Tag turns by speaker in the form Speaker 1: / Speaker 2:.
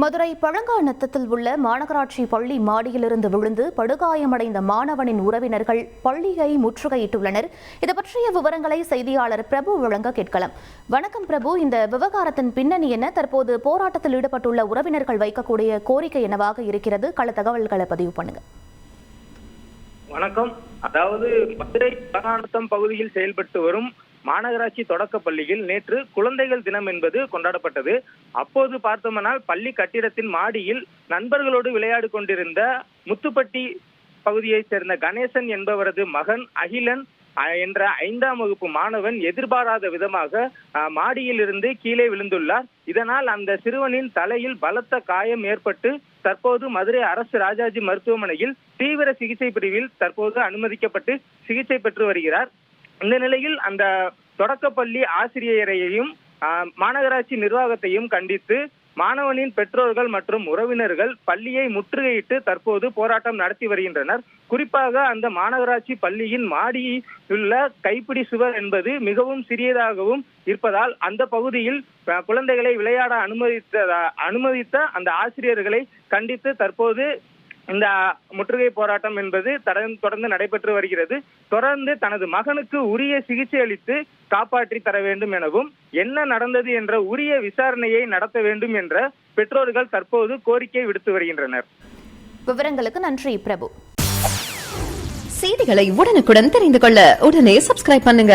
Speaker 1: மதுரை பழங்காநத்தத்தில் உள்ள மாநகராட்சி பள்ளி மாடியிலிருந்து விழுந்து படுகாயமடைந்த மாணவனின் உறவினர்கள் பள்ளியை முற்றுகையிட்டுள்ளனர். இது பற்றிய விவரங்களை செய்தியாளர் பிரபு வழங்க கேட்கலாம். வணக்கம் பிரபு. இந்த விவகாரத்தின் பின்னணி என்ன? தற்போது போராட்டத்தில் ஈடுபட்டுள்ள உறவினர்கள் வைக்கக்கூடிய கோரிக்கை என்னவாக இருக்கிறது? கள தகவல்களை பதிவு பண்ணுங்க.
Speaker 2: வணக்கம். அதாவது மதுரை பழங்காநத்தம் பகுதியில் செயல்பட்டு வரும் மாநகராட்சி தொடக்க பள்ளியில் நேற்று குழந்தைகள் தினம் என்பது கொண்டாடப்பட்டது. அப்போது பார்த்தோம்னால் பள்ளி கட்டிடத்தின் மாடியில் நண்பர்களோடு விளையாடி கொண்டிருந்த முத்துப்பட்டி பகுதியைச் சேர்ந்த கணேசன் என்பவரது மகன் அகிலன் என்ற ஐந்தாம் வகுப்பு மாணவன் எதிர்பாராத விதமாக மாடியில் இருந்து கீழே விழுந்துள்ளார். இதனால் அந்த சிறுவனின் தலையில் பலத்த காயம் ஏற்பட்டு தற்போது மதுரை அரசு ராஜாஜி மருத்துவமனையில் தீவிர சிகிச்சை பிரிவில் தற்போது அனுமதிக்கப்பட்டு சிகிச்சை பெற்று வருகிறார். இந்த நிலையில் அந்த தொடக்கப்பள்ளி ஆசிரியரையும் ஆஹ், மாநகராட்சி நிர்வாகத்தையும் கண்டித்து மாணவனின் பெற்றோர்கள் மற்றும் உறவினர்கள் பள்ளியை முற்றுகையிட்டு தற்போது போராட்டம் நடத்தி வருகின்றனர். குறிப்பாக அந்த மாநகராட்சி பள்ளியின் மாடியில் உள்ள கைப்பிடி சுவர் என்பது மிகவும் சிறியதாகவும் இருப்பதால் அந்த பகுதியில் குழந்தைகளை விளையாட அனுமதித்த அனுமதித்த அந்த ஆசிரியர்களை கண்டித்து தற்போது இந்த முற்றுகை போராட்டம் என்பது தொடர்ந்து நடைபெற்று வருகிறது. தொடர்ந்து தனது மகனுக்கு உரிய சிகிச்சை அளித்து காப்பாற்றி தர வேண்டும் எனவும் என்ன நடந்தது என்ற உரிய விசாரணையை நடத்த வேண்டும் என்ற பெற்றோர்கள் தற்போது கோரிக்கை விடுத்து வருகின்றனர்.
Speaker 1: விவரங்களுக்கு நன்றி பிரபு.
Speaker 3: செய்திகளை உடனுக்குடன் தெரிந்து கொள்ள உடனே சப்ஸ்கிரைப் பண்ணுங்க.